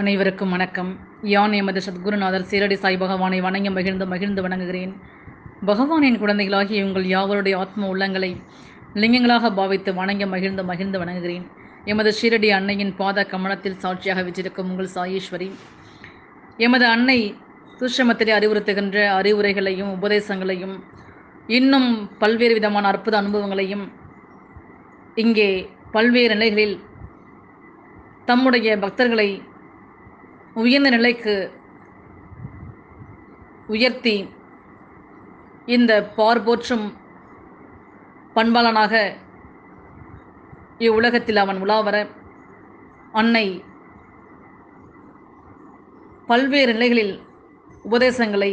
அனைவருக்கும் வணக்கம். யான் எமது சத்குருநாதர் சீரடி சாய் பகவானை வணங்கி மகிழ்ந்து மகிழ்ந்து வணங்குகிறேன். பகவானின் குழந்தைகளாகிய உங்கள் யாவருடைய ஆத்ம உள்ளங்களை லிங்கங்களாக பாவித்து வணங்கி மகிழ்ந்து மகிழ்ந்து வணங்குகிறேன். எமது ஷீரடி அன்னையின் பாத கமலத்தில் சாட்சியாக வச்சிருக்கும் உங்கள் சாயீஸ்வரி. எமது அன்னை சூஷமத்திலே அறிவுறுத்துகின்ற அறிவுரைகளையும் உபதேசங்களையும் இன்னும் பல்வேறு விதமான அற்புத அனுபவங்களையும் இங்கே பல்வேறு நிலைகளில் தம்முடைய பக்தர்களை உயர்ந்த நிலைக்கு உயர்த்தி இந்த பார்போற்றும் பண்பாளனாக இவ்வுலகத்தில் அவன் உலாவர அன்னை பல்வேறு நிலைகளில் உபதேசங்களை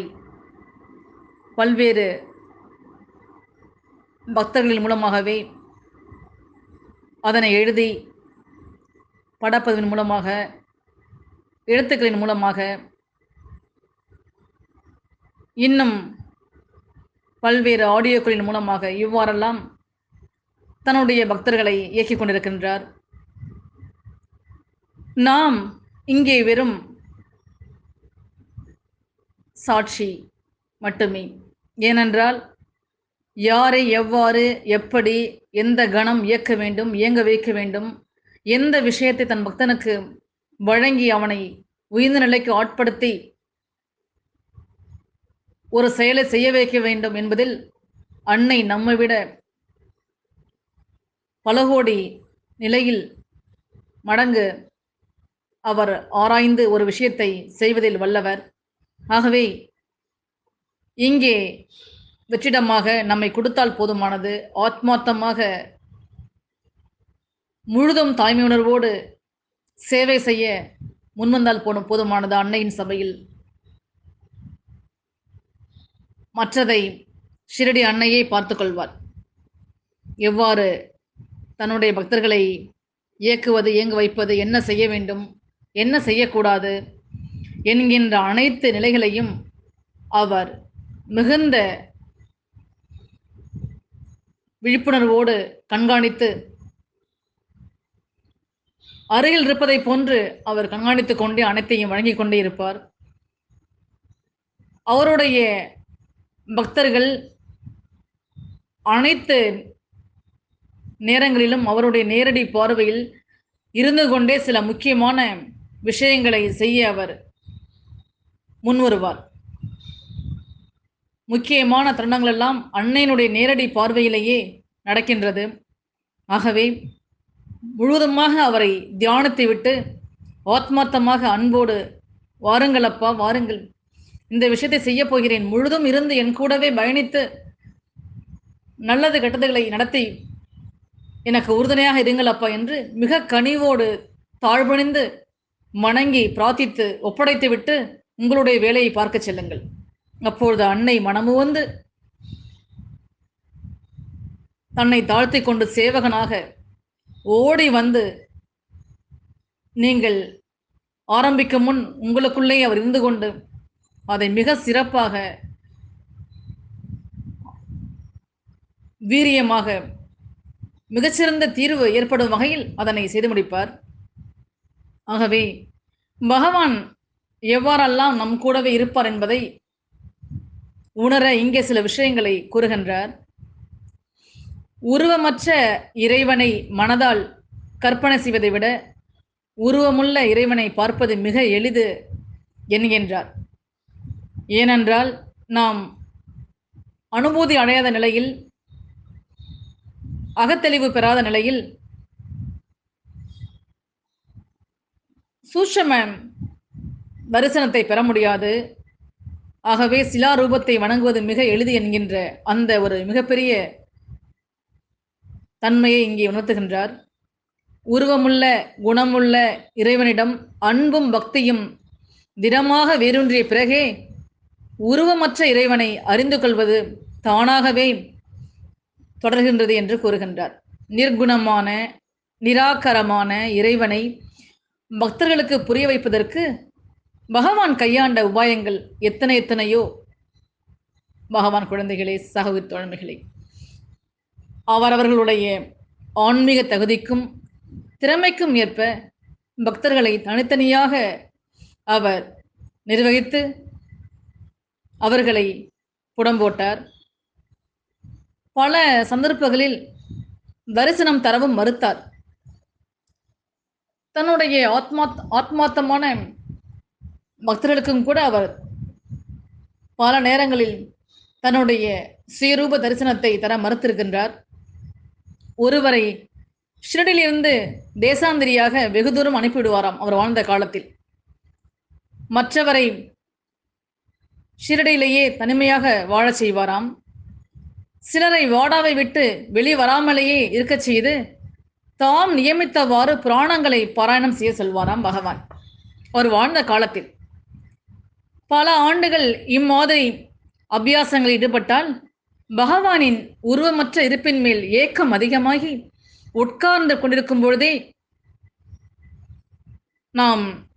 பல்வேறு பக்தர்களின் மூலமாகவே அதனை எழுதி படப்பதின் மூலமாக எழுத்துக்களின் மூலமாக இன்னும் பல்வேறு ஆடியோக்களின் மூலமாக இவ்வாறெல்லாம் தன்னுடைய பக்தர்களை இயக்கிக் கொண்டிருக்கின்றார். நாம் இங்கே வெறும் சாட்சி மட்டுமே. ஏனென்றால் யாரை எவ்வாறு எப்படி எந்த கணம் இயக்க வேண்டும் இயங்க வைக்க வேண்டும் எந்த விஷயத்தை தன் பக்தனுக்கு வழங்கி அவனை உயர்ந்த நிலைக்கு ஆட்படுத்தி ஒரு செயலை செய்ய வைக்க வேண்டும் என்பதில் அன்னை நம்மை விட பல கோடி நிலையில் மடங்கு அவர் ஆராய்ந்து ஒரு விஷயத்தை செய்வதில் வல்லவர். ஆகவே இங்கே வெற்றிடமாக நம்மை கொடுத்தால் போதுமானது. ஆத்மார்த்தமாக முழுதும் தாய்மை உணர்வோடு சேவை செய்ய முன்வந்தால் போன போதுமானது அன்னையின் சபையில். மற்றதை ஷிரடி அன்னையை பார்த்து கொள்வார். எவ்வாறு தன்னுடைய பக்தர்களை இயக்குவது இயங்க வைப்பது என்ன செய்ய வேண்டும் என்ன செய்யக்கூடாது என்கின்ற அனைத்து நிலைகளையும் அவர் மிகுந்த விழிப்புணர்வோடு கண்காணித்து அருகில் இருப்பதை போன்று அவர் கண்காணித்துக் கொண்டே அனைத்தையும் வழங்கிக் கொண்டே இருப்பார். அவருடைய பக்தர்கள் அனைத்து நேரங்களிலும் அவருடைய நேரடி பார்வையில் இருந்து கொண்டே சில முக்கியமான விஷயங்களை செய்ய அவர் முன்வருவார். முக்கியமான தருணங்கள் எல்லாம் அன்னையினுடைய நேரடி பார்வையிலேயே நடக்கின்றது. ஆகவே முழுவதுமாக அவரை தியானத்தை விட்டு ஆத்மார்த்தமாக அன்போடு வாருங்கள் அப்பா வாருங்கள். இந்த விஷயத்தை செய்ய போகிறேன். முழுதும் இருந்து என் கூடவே பயணித்து நல்லது கெட்டதுகளை நடத்தி எனக்கு உறுதுணையாக இருங்கள் அப்பா என்று மிக கனிவோடு தாழ்வணிந்து மணங்கி பிரார்த்தித்து ஒப்படைத்து விட்டு உங்களுடைய வேலையை பார்க்க செல்லுங்கள். அப்பொழுது அன்னை மனமு வந்து தன்னை தாழ்த்தி கொண்டு சேவகனாக ஓடி வந்து நீங்கள் ஆரம்பிக்கும் முன் உங்களுக்குள்ளே அவர் இருந்து கொண்டு அதை மிக சிறப்பாக வீரியமாக மிகச்சிறந்த தீர்வு ஏற்படும் வகையில் அதனை செய்து முடிப்பார். ஆகவே பகவான் எவ்வாறெல்லாம் நம் கூடவே இருப்பார் என்பதை உணர இங்கே சில விஷயங்களை கூறுகின்றார். உருவமற்ற இறைவனை மனதால் கற்பனை செய்வதை விட உருவமுள்ள இறைவனை பார்ப்பது மிக எளிது என்கின்றார். ஏனென்றால் நாம் அனுபூதி அடையாத நிலையில் அகத்தெளிவு பெறாத நிலையில் சூஷம தரிசனத்தை பெற முடியாது. ஆகவே சிலா ரூபத்தை வணங்குவது மிக எளிது என்கின்ற அந்த ஒரு மிகப்பெரிய தன்மையை இங்கே உணர்த்துகின்றார். உருவமுள்ள குணமுள்ள இறைவனிடம் அன்பும் பக்தியும் திடமாக வேரூன்றிய பிறகே உருவமற்ற இறைவனை அறிந்து கொள்வது தானாகவே தொடர்கின்றது என்று கூறுகின்றார். நிர்குணமான நிராகரமான இறைவனை பக்தர்களுக்கு புரிய வைப்பதற்கு பகவான் கையாண்ட உபாயங்கள் எத்தனை எத்தனையோ. பகவான் குழந்தைகளே சகவி தோழமைகளே அவரவர்களுடைய ஆன்மீக தகுதிக்கும் திறமைக்கும் ஏற்ப பக்தர்களை தனித்தனியாக அவர் நிர்வகித்து அவர்களை புடம்போட்டார் பல சந்தர்ப்பங்களில் தரிசனம் தரவும் மறுத்தார். தன்னுடைய ஆத்மா ஆத்மார்த்தமான பக்தர்களுக்கும் கூட அவர் பல நேரங்களில் தன்னுடைய ஸ்ரீரூப தரிசனத்தை தர மறுத்திருக்கின்றார். ஒருவரை ஷிரடியிலிருந்து தேசாந்திரியாக வெகு தூரம் அனுப்பிவிடுவாராம் அவர் வாழ்ந்த காலத்தில். மற்றவரை ஷிரடியிலேயே தனிமையாக வாழச் செய்வாராம். சிலரை வாடாவை விட்டு வெளி வராமலேயே இருக்கச் செய்து தாம் நியமித்தவாறு புராணங்களை பாராயணம் செய்ய சொல்வாராம் பகவான். அவர் வாழ்ந்த காலத்தில். பல ஆண்டுகள் இம்மாதிரி அபியாசங்களில் ஈடுபட்டால் பகவானின் உருவமற்ற இருப்பின் மேல் ஏக்கம் அதிகமாகி உட்கார்ந்து கொண்டிருக்கும் பொழுதே நாம்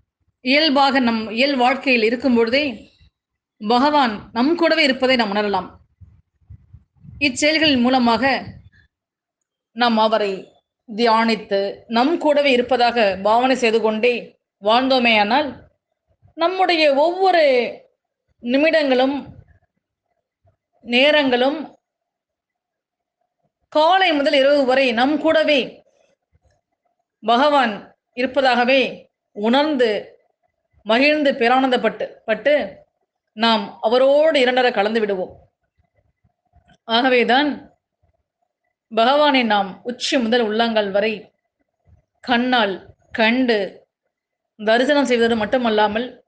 இயல்பாக நம் இயல் வாழ்க்கையில் இருக்கும் பொழுதே பகவான் நம் கூடவே இருப்பதை நாம் உணரலாம். இச்செயல்களின் மூலமாக நாம் அவரை தியானித்து நம் கூடவே இருப்பதாக பாவனை செய்து கொண்டே வாழ்ந்தோமேயானால் நம்முடைய ஒவ்வொரு நிமிடங்களும் நேரங்களும் காலை முதல் இரவு வரை நம் கூடவே பகவான் இருப்பதாகவே உணர்ந்து மகிழ்ந்து பேரானந்தப்பட்டு பட்டு நாம் அவரோடு இரண்டர கலந்து விடுவோம். ஆகவேதான் பகவானை நாம் உச்சி முதல் உள்ளங்கள் வரை கண்ணால் கண்டு தரிசனம் செய்வது மட்டுமல்லாமல்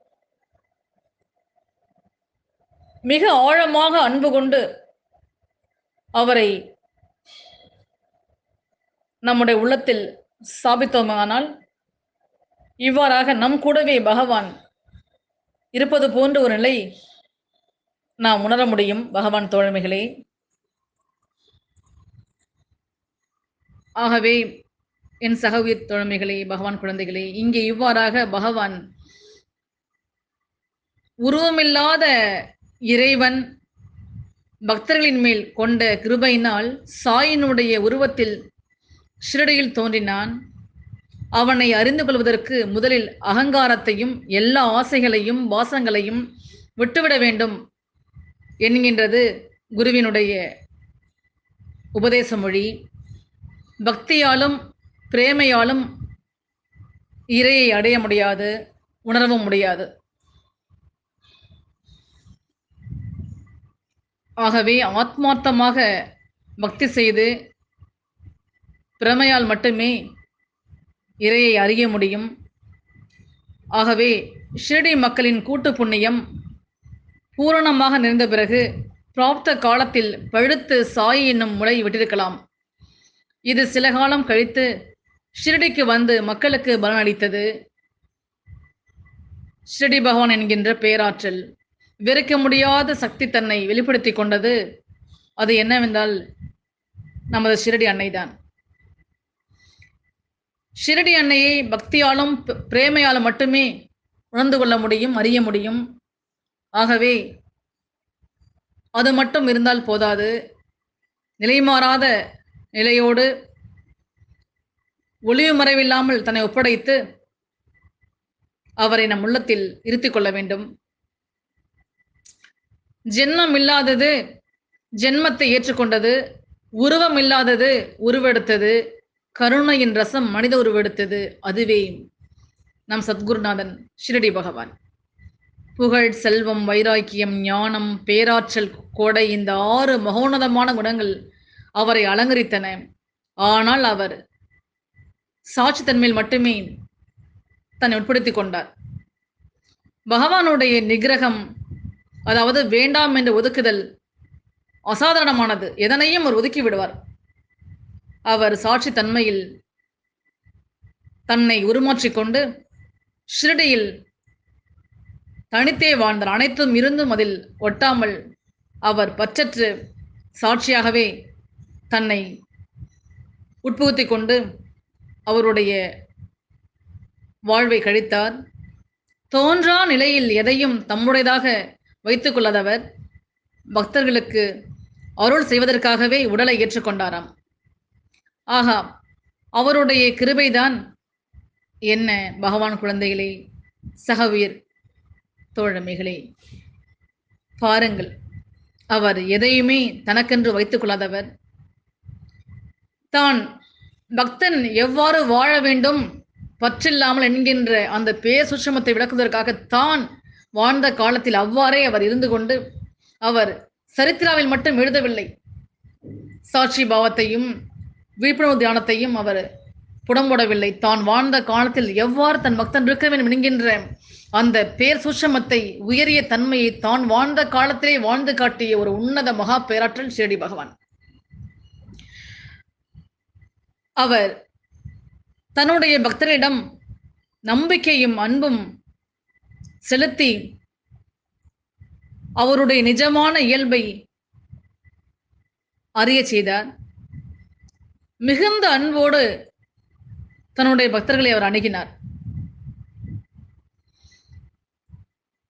மிக ஆழமாக அன்பு கொண்டு அவரை நம்முடைய உள்ளத்தில் ஸ்தாபித்தோமானால் இவ்வாறாக நம் கூடவே பகவான் இருப்பது போன்ற ஒரு நிலை நாம் உணர முடியும். பகவான் தோழமைகளே. ஆகவே என் சக உயிர் தோழமைகளே பகவான் குழந்தைகளே இங்கே இவ்வாறாக பகவான் உருவமில்லாத இறைவன் பக்தர்களின் மேல் கொண்ட கிருபையினால் சாயினுடைய உருவத்தில் ஷிரடியில் தோன்றினான். அவனை அறிந்து கொள்வதற்கு முதலில் அகங்காரத்தையும் எல்லா ஆசைகளையும் வாசங்களையும் விட்டுவிட வேண்டும் என்கின்றது குருவினுடைய உபதேச மொழி பக்தியாலும் பிரேமையாலும் இறையை அடைய முடியாது உணரவும் முடியாது. ஆகவே ஆத்மார்த்தமாக பக்தி செய்து பிரமையால் மட்டுமே இறையை அறிய முடியும். ஆகவே ஷிரடி மக்களின் கூட்டு புண்ணியம் பூரணமாக நிறைந்த பிறகு பிராப்த காலத்தில் பழுத்து சாய் என்னும் முளை விட்டிருக்கலாம். இது சில காலம் கழித்து ஷிரடிக்கு வந்து மக்களுக்கு பலனளித்தது. ஷிரடி பகவான் என்கின்ற பேராற்றல். வெறுக்க முடியாத சக்தி தன்னை வெளிப்படுத்தி கொண்டது அது என்னவென்றால் நமது ஷிரடி அன்னைதான். ஷிரடி அன்னையை பக்தியாலும் பிரேமையாலும் மட்டுமே உணர்ந்து கொள்ள முடியும் அறிய முடியும். ஆகவே அது மட்டும் இருந்தால் போதாது. நிலைமாறாத நிலையோடு ஒளிவு மறைவில்லாமல் தன்னை ஒப்படைத்து அவரை நம் உள்ளத்தில் இருத்திக் கொள்ள வேண்டும். ஜென்மம் இல்லாதது ஜென்மத்தை ஏற்றுக்கொண்டது உருவம் இல்லாதது உருவெடுத்தது கருணையின் ரசம் மனித உருவெடுத்தது அதுவே. நம் சத்குருநாதன் ஷிரடி பகவான். புகழ் செல்வம் வைராக்கியம் ஞானம் பேராற்றல் கோடை இந்த ஆறு மகோன்னதமான குணங்கள் அவரை அலங்கரித்தன. ஆனால் அவர் சாட்சித்தன்மையில் மட்டுமே தன்னை உட்படுத்தி கொண்டார். பகவானுடைய நிகிரகம் அதாவது வேண்டாம் என்று ஒதுக்குதல் அசாதாரணமானது. எதனையும் அவர் ஒதுக்கி விடுவார். அவர் சாட்சி தன்மையில் தன்னை உருமாற்றிக் கொண்டு ஷிரடியில் தனித்தே வாழ்ந்தார். அனைத்தும் இருந்தும் அதில் ஒட்டாமல் அவர் பற்றற்று சாட்சியாகவே தன்னை உட்புகுத்தி கொண்டு அவருடைய வாழ்வை கழித்தார். தோன்றா நிலையில் எதையும் தம்முடையதாக வைத்துக் கொள்ளாதவர் பக்தர்களுக்கு அருள் செய்வதற்காகவே உடலை ஏற்றுக்கொண்டாராம். ஆகா அவருடைய கிருபைதான் என்ன பகவான் குழந்தைகளே சகவீர் தோழமைகளே. பாருங்கள் அவர் எதையுமே தனக்கென்று வைத்துக் கொள்ளாதவர் தான் பக்தன் எவ்வாறு வாழ வேண்டும் பற்றில்லாமல் என்கின்ற அந்த பேர் சுஷமத்தை விளக்குவதற்காக தான் வாழ்ந்த காலத்தில் அவ்வாறே அவர் இருந்து கொண்டு அவர் சரித்திராவில் மட்டும் எழுதவில்லை. சாட்சி பாவத்தையும் விழிப்புணர்வு தியானத்தையும் அவர் புடம்போடவில்லை. தான் வாழ்ந்த காலத்தில் எவ்வாறு தன் பக்தன் இருக்க வேண்டும் என்கின்ற அந்த பேர் சூட்சமத்தை உயரிய தன்மையை தான் வாழ்ந்த காலத்திலே வாழ்ந்து காட்டிய ஒரு உன்னத மகா பேராற்றல் ஷிரடி பகவான். அவர் தன்னுடைய பக்தரிடம் நம்பிக்கையும் அன்பும் செலுத்தி அவருடைய நிஜமான இயல்பை அறிய செய்தார். மிகுந்த அன்போடு தன்னுடைய பக்தர்களை அவர் அணுகினார்.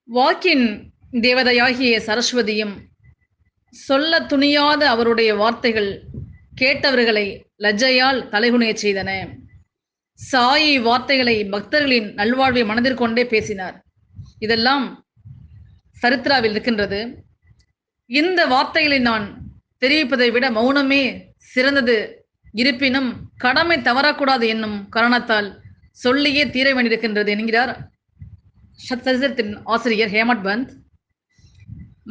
வாக்கின் தேவதையாகிய சரஸ்வதியும் சொல்ல துணியாத அவருடைய வார்த்தைகள் கேட்டவர்களை லஜ்ஜையால் தலைகுனிய செய்தன. சாயி வார்த்தைகளை பக்தர்களின் நல்வாழ்வை மனதிற்கொண்டே பேசினார். இதெல்லாம் சரித்ராவில் இருக்கின்றது. இந்த வார்த்தைகளை நான் தெரிவிப்பதை விட மௌனமே சிறந்தது. இருப்பினும் கடமை தவறக்கூடாது என்னும் காரணத்தால் சொல்லியே தீர வேண்டியிருக்கின்றது என்கிறார் சரித்திரத்தின் ஆசிரியர் ஹேமட் பந்த்.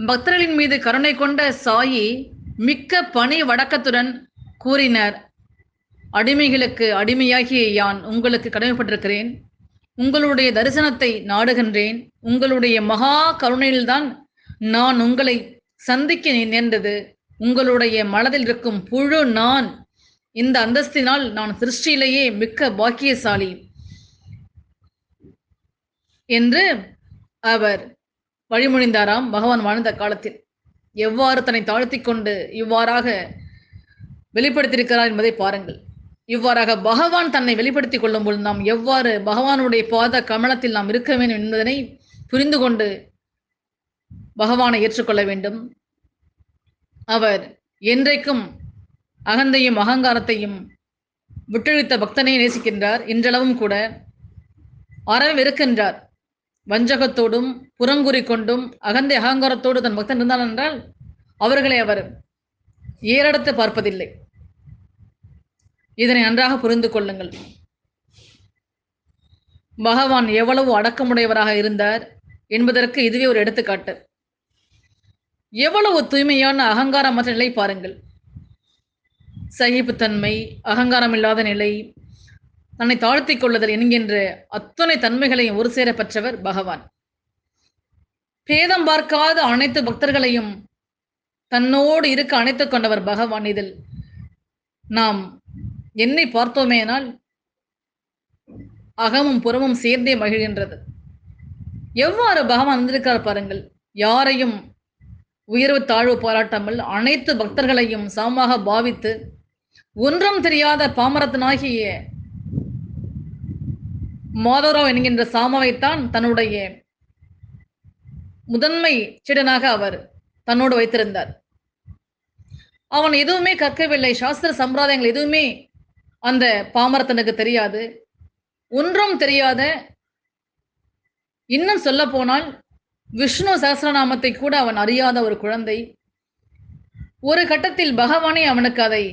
பக்தர்களின் மீது கருணை கொண்ட சாயி மிக்க பணி வடக்கத்துடன் கூறினர் அடிமைகளுக்கு அடிமையாகிய யான் உங்களுக்கு கடமைப்பட்டிருக்கிறேன். உங்களுடைய தரிசனத்தை நாடுகின்றேன். உங்களுடைய மகா கருணையில்தான் நான் உங்களை சந்திக்க நேர்ந்தது. உங்களுடைய மனதில் இருக்கும் புழு நான் இந்த அந்தஸ்தினால் நான் சிருஷ்டியிலேயே மிக்க பாக்கியசாலி என்று அவர் வழிமொழிந்தாராம் பகவான் வாழ்ந்த காலத்தில். எவ்வாறு தன்னை தாழ்த்திக் கொண்டு இவ்வாறாக வெளிப்படுத்தியிருக்கிறார் என்பதை பாருங்கள். இவ்வாறாக பகவான் தன்னை வெளிப்படுத்திக் கொள்ளும் பொழுது நாம் எவ்வாறு பகவானுடைய பாத கமலத்தில் நாம் இருக்க வேண்டும் என்பதனை புரிந்து கொண்டு பகவானை ஏற்றுக்கொள்ள வேண்டும். அவர் என்றைக்கும் அகந்தையும் அகங்காரத்தையும் விட்டழித்த பக்தனை நேசிக்கின்றார். இன்றளவும் கூட அறவே வெறுக்கின்றார் வஞ்சகத்தோடும் புறங்குறி கொண்டும் அகந்தை அகங்காரத்தோடு தன் பக்தன் இருந்தான் என்றால் அவர்களை அவர் ஏறெடுத்து பார்ப்பதில்லை. இதனை நன்றாக புரிந்து கொள்ளுங்கள். பகவான் எவ்வளவு அடக்கமுடையவராக இருந்தார் என்பதற்கு இதுவே ஒரு எடுத்துக்காட்டு. எவ்வளவு தூய்மையான அகங்காரமற்ற நிலை பாருங்கள். சகிப்புத்தன்மை அகங்காரம் இல்லாத நிலை தன்னை தாழ்த்தி கொள்ளுதல் என்கின்ற அத்தனை தன்மைகளையும் ஒரு சேர பெற்றவர் பகவான். பேதம் பார்க்காத அனைத்து பக்தர்களையும் தன்னோடு இருக்க அணைத்துக் கொண்டவர் பகவான் இதில். நாம் என்னை பார்த்தோமேனால் அகமும் புறமும் சேர்ந்தே மகிழ்கின்றது. எவ்வாறு பகவான் வந்திருக்கார் பாருங்கள். யாரையும் உயர்வு தாழ்வு பாராட்டாமல் அனைத்து பக்தர்களையும் சமமாக பாவித்து ஒன்றும் தெரியாத பாமரத்தனாகிய மாதவராவ் என்கின்ற சாமாவைத்தான் தன்னுடைய முதன்மை சீடனாக அவர் தன்னோடு வைத்திருந்தார். அவன் எதுவுமே கற்கவில்லை. சாஸ்திர சம்பிரதாயங்கள் எதுவுமே அந்த பாமரத்தனுக்கு தெரியாது. ஒன்றும் தெரியாத இன்னும் சொல்ல போனால் விஷ்ணு சகசிரநாமத்தை கூட அவன் அறியாத ஒரு குழந்தை. ஒரு கட்டத்தில் பகவானே அவனுக்கு அதை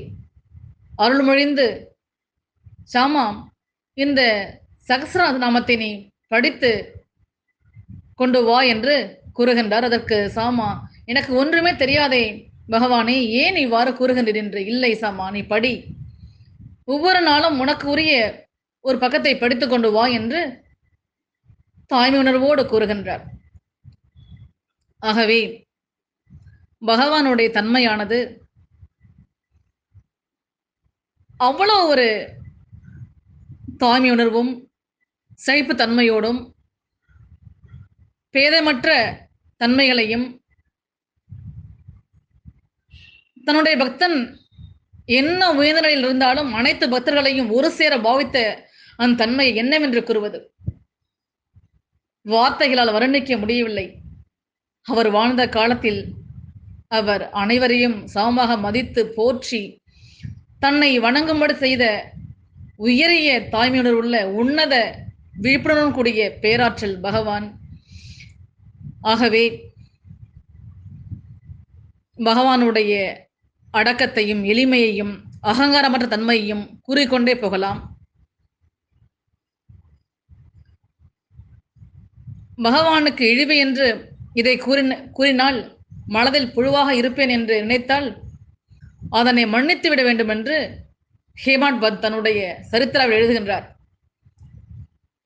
அருள்மொழிந்து சாமாம் இந்த சகசிர நாமத்தை நீ படித்து கொண்டு வா என்று கூறுகின்றார். அதற்கு சாமா எனக்கு ஒன்றுமே தெரியாதே பகவானே ஏன் இவ்வாறு கூறுகின்றீர்? என்று இல்லை சாமா நீ படி. ஒவ்வொரு நாளும் உனக்கு உரிய ஒரு பக்கத்தை படித்துக் கொண்டு வா என்று தாய்மை உணர்வோடு கூறுகின்றார். ஆகவே பகவானுடைய தன்மையானது அவ்வளோ ஒரு தாய்மை உணர்வும் செழிப்பு தன்மையோடும் பேதமற்ற தன்மைகளையும் தன்னுடைய பக்தன் என்ன உயர்ந்த நிலையில் இருந்தாலும் அனைத்து பக்தர்களையும் ஒரு சேர பாவித்த அந்த தன்மையை என்னவென்று கூறுவது? வார்த்தைகளால் வர்ணிக்க முடியவில்லை. அவர் வாழ்ந்த காலத்தில் அவர் அனைவரையும் சமமாக மதித்து போற்றி தன்னை வணங்கும்படி செய்த உயரிய தாய்மையுணர்வுள்ள உன்னத விழிப்புணர்வு கூடிய பேராற்றல் பகவான். ஆகவே பகவானுடைய அடக்கத்தையும் எளிமையையும் அகங்காரமற்ற தன்மையையும் கூறிக்கொண்டே போகலாம். பகவானுக்கு இழிவு என்று இதை கூறின கூறினால் மனதில் புழுவாக இருப்பேன் என்று நினைத்தால் அதனை மன்னித்து விட வேண்டும் என்று ஹேமாட் பந்த் தன்னுடைய சரித்திராவில் எழுதுகின்றார்.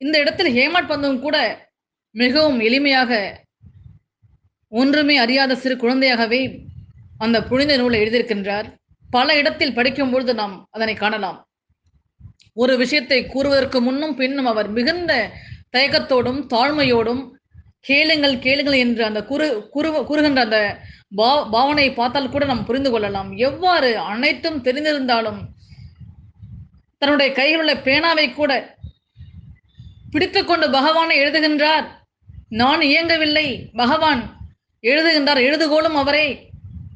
இந்த இடத்தில் ஹேமாட் பந்தும் கூட மிகவும் எளிமையாக ஒன்றுமே அறியாத சிறு குழந்தையாகவே அந்த புனித நூலை எழுதியிருக்கின்றார். பல இடத்தில் படிக்கும் பொழுது நாம் அதனை காணலாம். ஒரு விஷயத்தை கூறுவதற்கு முன்னும் பின்னும் அவர் மிகுந்த தயக்கத்தோடும் தாழ்மையோடும் கேளுங்கள் கேளுங்கள் என்று அந்த குறு குறு கூறுகின்ற அந்த பா பாவனையை பார்த்தால் கூட நாம் புரிந்து கொள்ளலாம். எவ்வாறு அனைத்தும் தெரிந்திருந்தாலும் தன்னுடைய கையில் உள்ள பேனாவை கூட பிடித்துக்கொண்டு பகவானை எழுதுகின்றார். நான் இயங்கவில்லை. பகவான் எழுதுகின்றார். எழுதுகோளும் அவரே.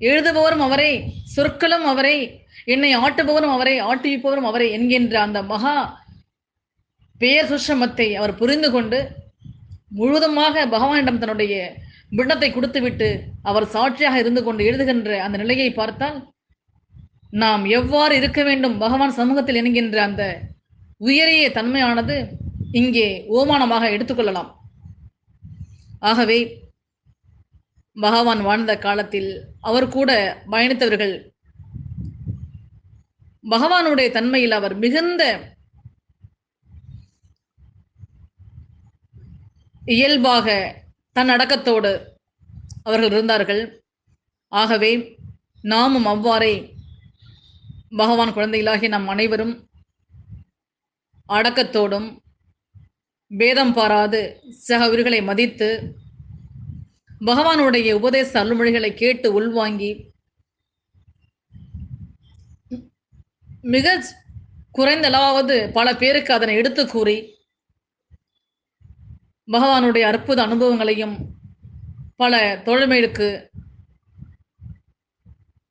எழுதுபவரும் அவரே சொற்களும் அவரே என்னை ஆட்டுபவரும் அவரே ஆட்டுவிப்பவரும் அவரே என்கின்ற அந்த மகா பெயர் சுஷமத்தை அவர் புரிந்து கொண்டு முழுவதுமாக பகவானிடம் தன்னுடைய பிண்ணத்தை கொடுத்துவிட்டு அவர் சாட்சியாக இருந்து கொண்டு எழுதுகின்ற அந்த நிலையை பார்த்தால் நாம் எவ்வாறு இருக்க வேண்டும்? பகவான் சமூகத்தில் என்கின்ற அந்த உயரிய தன்மையானது இங்கே ஓமானமாக எடுத்துக்கொள்ளலாம். ஆகவே பகவான் வாழ்ந்த காலத்தில் அவர் கூட பயணித்தவர்கள். பகவானுடைய தன்மையில் அவர் மிகுந்த இயல்பாக தன் அடக்கத்தோடு அவர்கள் இருந்தார்கள். ஆகவே நாமும் அவ்வாறே பகவான் குழந்தைகளாகி நம் அனைவரும் அடக்கத்தோடும் பேதம் பாராது சக உயிர்களை மதித்து பகவானுடைய உபதேச அருள்மொழிகளை கேட்டு உள்வாங்கி மிக குறைந்த அளவாவது பல பேருக்கு அதனை எடுத்து கூறி பகவானுடைய அற்புத அனுபவங்களையும் பல தோழமைகளுக்கு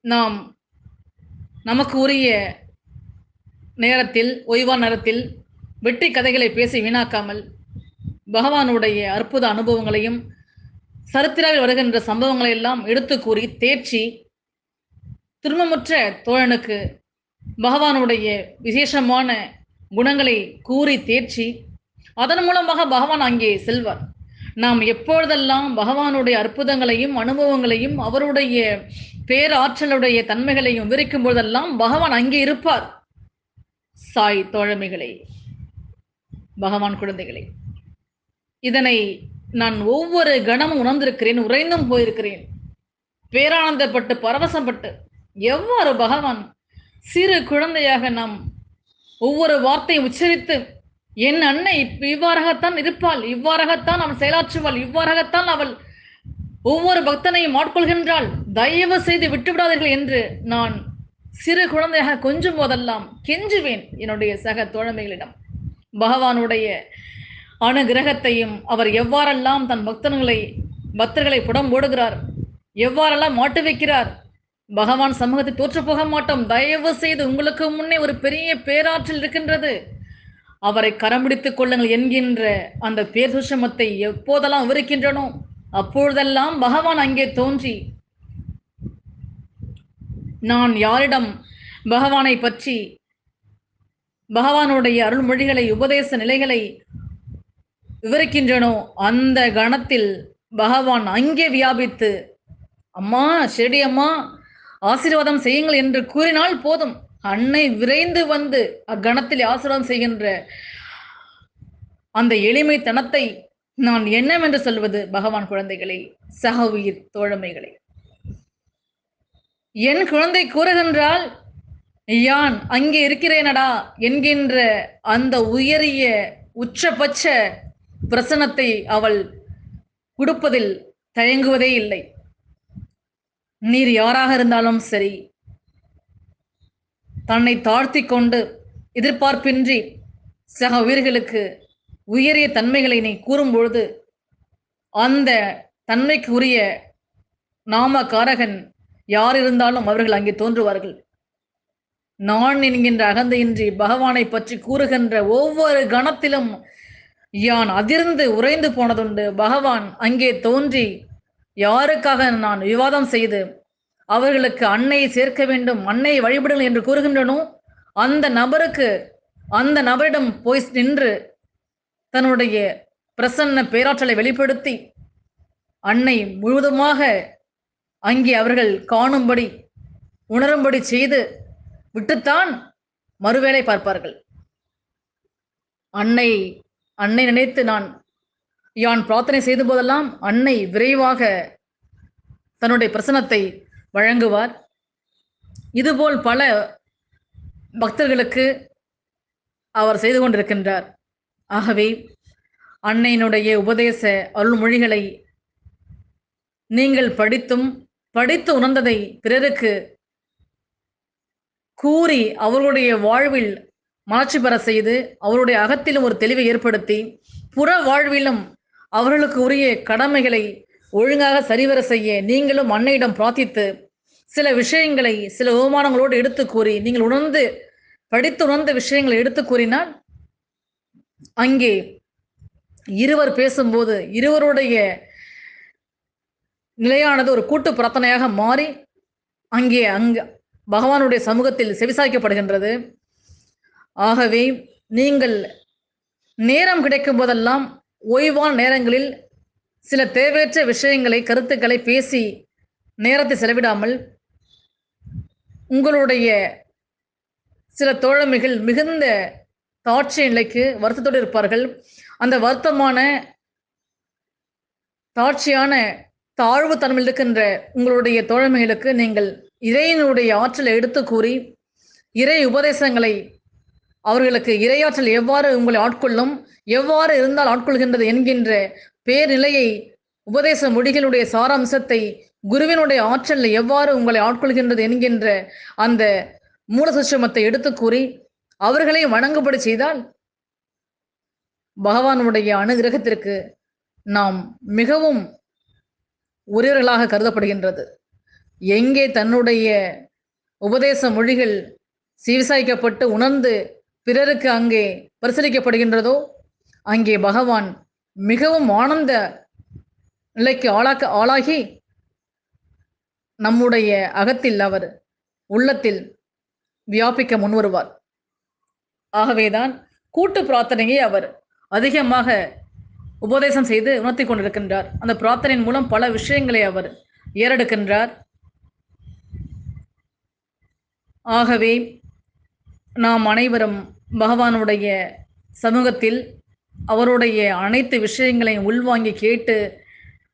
நாம் நமக்கு உரிய நேரத்தில் ஓய்வான நேரத்தில் வெற்றி கதைகளை பேசி வீணாக்காமல் பகவானுடைய அற்புத அனுபவங்களையும் சரித்திராவில் வருகின்ற சம்பவங்களை எல்லாம் எடுத்து கூறி தேர்ச்சி திருமமுற்ற தோழனுக்கு பகவானுடைய விசேஷமான குணங்களை கூறி தேர்ச்சி அதன் மூலமாக பகவான் அங்கே செல்வார். நாம் எப்பொழுதெல்லாம் பகவானுடைய அற்புதங்களையும் அனுபவங்களையும் அவருடைய பேராற்றலுடைய தன்மைகளையும் விவரிக்கும் போதெல்லாம் பகவான் அங்கே இருப்பார். சாய் தோழமைகளை பகவான் குழந்தைகளை இதனை நான் ஒவ்வொரு கணமும் உணர்ந்திருக்கிறேன் உறைந்தும் போயிருக்கிறேன். பேரானந்தப்பட்டு பரவசப்பட்டு எவ்வாறு பகவான் சிறு குழந்தையாக நாம் ஒவ்வொரு வார்த்தையும் உச்சரித்து என் அன்னை இவ்வாறாகத்தான் இருப்பாள் இவ்வாறாகத்தான் அவள் செயலாற்றுவாள் இவ்வாறாகத்தான் அவள் ஒவ்வொரு பக்தனையும் ஆட்கொள்கின்றாள் தயவு செய்து விட்டுவிடாதீர்கள் என்று நான் சிறு குழந்தையாக கொஞ்சும் போதெல்லாம் கெஞ்சுவேன் என்னுடைய சக தோழமைகளிடம். பகவானுடைய அனுகிரகத்தையும் அவர் எவ்வாறெல்லாம் தன் பக்தர்களை பக்தர்களை புடம் ஓடுகிறார் எவ்வாறெல்லாம் மாட்டு வைக்கிறார் பகவான் சமூகத்தை தோற்று போக மாட்டோம். தயவு செய்து உங்களுக்கு முன்னே ஒரு பெரிய பேராற்றல் இருக்கின்றது. அவரை கரம் பிடித்துக் கொள்ளுங்கள் என்கின்ற அந்த பேர் சுஷமத்தை எப்போதெல்லாம் விவரிக்கின்றனோ அப்பொழுதெல்லாம் பகவான் அங்கே தோன்றி நான் யாரிடம் பகவானை பற்றி பகவானுடைய அருள்மொழிகளை உபதேச நிலைகளை விவரிக்கின்றனோ? அந்த கணத்தில் பகவான் அங்கே வியாபித்து அம்மா ஷெடி அம்மா ஆசீர்வாதம் செய்யுங்கள் என்று கூறினால் போதும். அன்னை விரைந்து வந்து அக்கணத்தில் ஆசீர்வாதம் செய்கின்ற அந்த எளிமைத்தனத்தை நான் என்னவென்று சொல்வது? பகவான் குழந்தைகளை சக உயிர் தோழமைகளை. என் குழந்தை கூறுகின்றால் யான் அங்கே இருக்கிறேனடா என்கின்ற அந்த உயரிய உச்சபட்ச பிரசனத்தை அவள் கொடுப்பதில் தயங்குவதே இல்லை. நீர் யாராக இருந்தாலும் சரி தன்னை தாழ்த்தி கொண்டு எதிர்பார்ப்பின்றி சக உயிர்களுக்கு உயரிய தன்மைகளை நீ கூறும்பொழுது அந்த தன்மைக்கு உரிய நாம காரகன் யார் இருந்தாலும் அவர்கள் அங்கே தோன்றுவார்கள். நான் என்கின்ற அகந்தையின்றி பகவானை பற்றி கூறுகின்ற ஒவ்வொரு கணத்திலும் யான் அதிர்ந்து உறைந்து போனதுண்டு. பகவான் அங்கே தோன்றி யாருக்காக நான் விவாதம் செய்து அவர்களுக்கு அன்னையை சேர்க்க வேண்டும் அன்னையை வழிபடுங்கள் என்று கூறுகின்றனோ அந்த நபருக்கு அந்த நபரிடம் போய் நின்று தன்னுடைய பிரசன்ன பேராற்றலை வெளிப்படுத்தி அன்னை முழுவதுமாக அங்கே அவர்கள் காணும்படி உணரும்படி செய்து விட்டுத்தான் மறுவேளை பார்ப்பார்கள். அன்னை அன்னை நினைத்து நான் யான் பிரார்த்தனை செய்த போதெல்லாம் அன்னை விரைவாக தன்னுடைய பிரசனத்தை வழங்குவார். இதுபோல் பல பக்தர்களுக்கு அவர் செய்து கொண்டிருக்கின்றார். ஆகவே அன்னையினுடைய உபதேச அருள்மொழிகளை நீங்கள் படித்தும் படித்து உணர்ந்ததை பிறருக்கு கூறி அவர்களுடைய வாழ்வில் மாற்றி பெற செய்து அவருடைய அகத்திலும் ஒரு தெளிவை ஏற்படுத்தி புற வாழ்விலும் அவர்களுக்கு உரிய கடமைகளை ஒழுங்காக சரிவர செய்ய நீங்களும் அன்னையிடம் பிரார்த்தித்து சில விஷயங்களை சில உபமானங்களோடு எடுத்து கூறி நீங்கள் உணர்ந்து படித்து உணர்ந்த விஷயங்களை எடுத்து கூறினால் அங்கே இருவர் பேசும்போது இருவருடைய நிலையானது ஒரு கூட்டு பிரார்த்தனையாக மாறி அங்கே அங்கு பகவானுடைய சமூகத்தில் செவிசாய்க்கப்படுகின்றது. ஆகவே நீங்கள் நேரம் கிடைக்கும் போதெல்லாம் ஓய்வான நேரங்களில் சில தேவையற்ற விஷயங்களை கருத்துக்களை பேசி நேரத்தை செலவிடாமல் உங்களுடைய சில தோழமைகள் மிகுந்த தாட்சி நிலைக்கு வருத்தத்தோடு இருப்பார்கள். அந்த வருத்தமான தாட்சியான தாழ்வு தன்மையில் இருக்கின்ற உங்களுடைய தோழமைகளுக்கு நீங்கள் இறையினுடைய ஆற்றலை எடுத்து கூறி இறை உபதேசங்களை அவர்களுக்கு இரையாற்றல் எவ்வாறு உங்களை ஆட்கொள்ளும்? எவ்வாறு இருந்தால் ஆட்கொள்கின்றது என்கின்ற பேர்நிலையை உபதேச மொழிகளுடைய சாராம்சத்தை குருவினுடைய ஆற்றல் எவ்வாறு உங்களை ஆட்கொள்கின்றது என்கின்ற அந்த மூல சுஷமத்தை எடுத்து கூறி அவர்களை வணங்குபடி செய்தால் பகவானுடைய அனுகிரகத்திற்கு நாம் மிகவும் உரியவர்களாக கருதப்படுகின்றது. எங்கே தன்னுடைய உபதேச மொழிகள் சீவிசாய்க்கப்பட்டு உணர்ந்து பிறருக்கு அங்கே பரிசீலிக்கப்படுகின்றதோ அங்கே பகவான் மிகவும் ஆனந்த நிலைக்கு ஆளாக்க ஆளாகி நம்முடைய அகத்தில் அவர் உள்ளத்தில் வியாபிக்க முன்வருவார். ஆகவேதான் கூட்டு பிரார்த்தனையை அவர் அதிகமாக உபதேசம் செய்து உணர்த்தி கொண்டிருக்கின்றார். அந்த பிரார்த்தனையின் மூலம் பல விஷயங்களை அவர் ஏறெடுக்கின்றார். ஆகவே நாம் அனைவரும் பகவானுடைய சமூகத்தில் அவருடைய அனைத்து விஷயங்களையும் உள்வாங்கி கேட்டு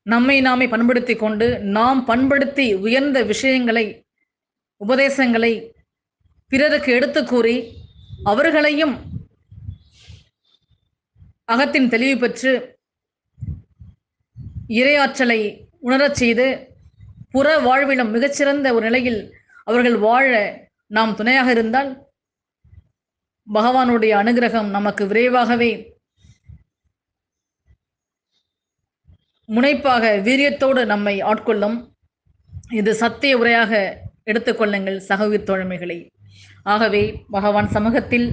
நம்மை நாமே பண்படுத்தி கொண்டு நாம் பண்படுத்தி உயர்ந்த விஷயங்களை உபதேசங்களை பிறருக்கு எடுத்து கூறி அவர்களையும் அகத்தின் தெளிவு பெற்று இரையாற்றலை உணரச் செய்து புற வாழ்விலும் மிகச்சிறந்த ஒரு நிலையில் அவர்கள் வாழ நாம் துணையாக இருந்தால் பகவானுடைய அனுகிரகம் நமக்கு விரைவாகவே முனைப்பாக வீரியத்தோடு நம்மை ஆட்கொள்ளும். இது சத்திய உரையாக எடுத்துக்கொள்ளுங்கள் சகோதர தோழமைகளை. ஆகவே பகவான் சமூகத்தில்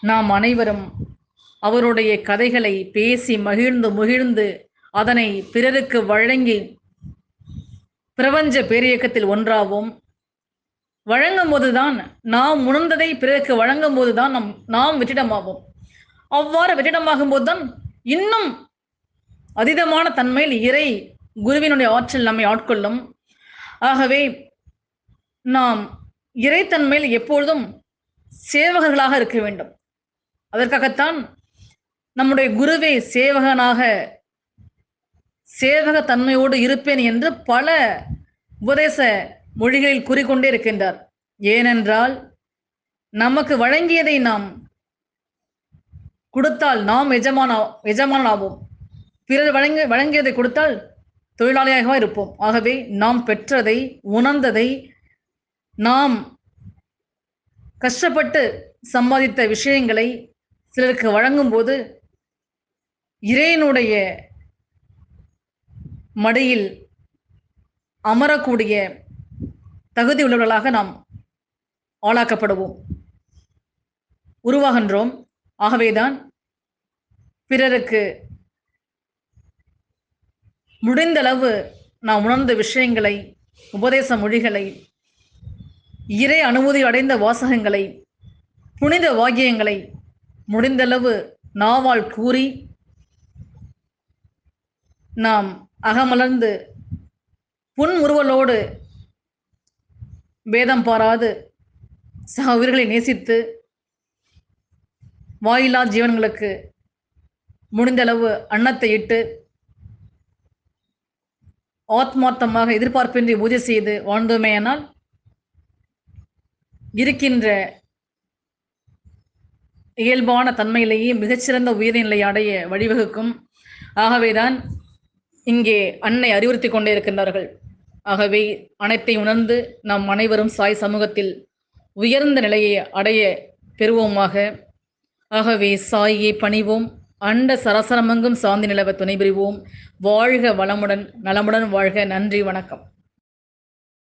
நாம் அனைவரும் அவருடைய கதைகளை பேசி மகிழ்ந்து முகிழ்ந்து அதனை பிறருக்கு வழங்கி பிரபஞ்ச பேரியக்கத்தில் ஒன்றாவோம். வழங்கும் போதுதான் நாம் உணர்ந்ததை பிறருக்கு வழங்கும் போதுதான் நம் நாம் வெற்றிடமாவோம். அவ்வாறு வெற்றிடமாகும் போதுதான் இன்னும் அதீதமான தன்மையில் இறை குருவினுடைய ஆற்றல் நம்மை ஆட்கொள்ளும். ஆகவே நாம் இறைத்தன்மையில் எப்பொழுதும் சேவகர்களாக இருக்க வேண்டும். அதற்காகத்தான் நம்முடைய குருவே சேவகனாக சேவக தன்மையோடு இருப்பேன் என்று பல உபதேச மொழிகளில் கூறிக்கொண்டே இருக்கின்றார். ஏனென்றால் நமக்கு வழங்கியதை நாம் கொடுத்தால் நாம் எஜமான எஜமானாவோம் பிறர் வழங்க வழங்கியதை கொடுத்தால் தொழிலாளியாக இருப்போம். ஆகவே நாம் பெற்றதை உணர்ந்ததை நாம் கஷ்டப்பட்டு சம்பாதித்த விஷயங்களை சிலருக்கு வழங்கும்போது இறையனுடைய மடியில் அமரக்கூடிய தகுதி உள்ளவர்களாக நாம் ஆளாக்கப்படுவோம். உருவாகின்றோம். ஆகவேதான் பிறருக்கு முடிந்தளவு நாம் உணர்ந்த விஷயங்களை உபதேச மொழிகளை இறை அனுமதி அடைந்த வாசகங்களை புனித வாக்கியங்களை முடிந்தளவு நாவால் கூறி நாம் அகமலர்ந்து புன்முறுவலோடு பேதம் பாராது. சக உயிர்களை நேசித்து வாயிலா ஜீவன்களுக்கு முடிந்தளவு அன்னத்தை இட்டு ஆத்மார்த்தமாக எதிர்பார்ப்பின்றி பூஜை செய்து வாழ்ந்தோமேயானால் இருக்கின்ற இயல்பான தன்மையிலேயே மிகச்சிறந்த உயர்நிலை அடைய வழிவகுக்கும். ஆகவேதான் இங்கே அன்னை அறிவுறுத்தி கொண்டே இருக்கின்றார்கள். ஆகவே அனைத்தை உணர்ந்து நாம் அனைவரும் சாய் சமூகத்தில் உயர்ந்த நிலையை அடைய பெறுவோமாக. ஆகவே சாயை பணிவோம் அண்ட சரசரமங்கும் சாந்தி நிலவ துணை புரிவோம். வாழ்க வளமுடன் நலமுடன் வாழ்க. நன்றி வணக்கம்.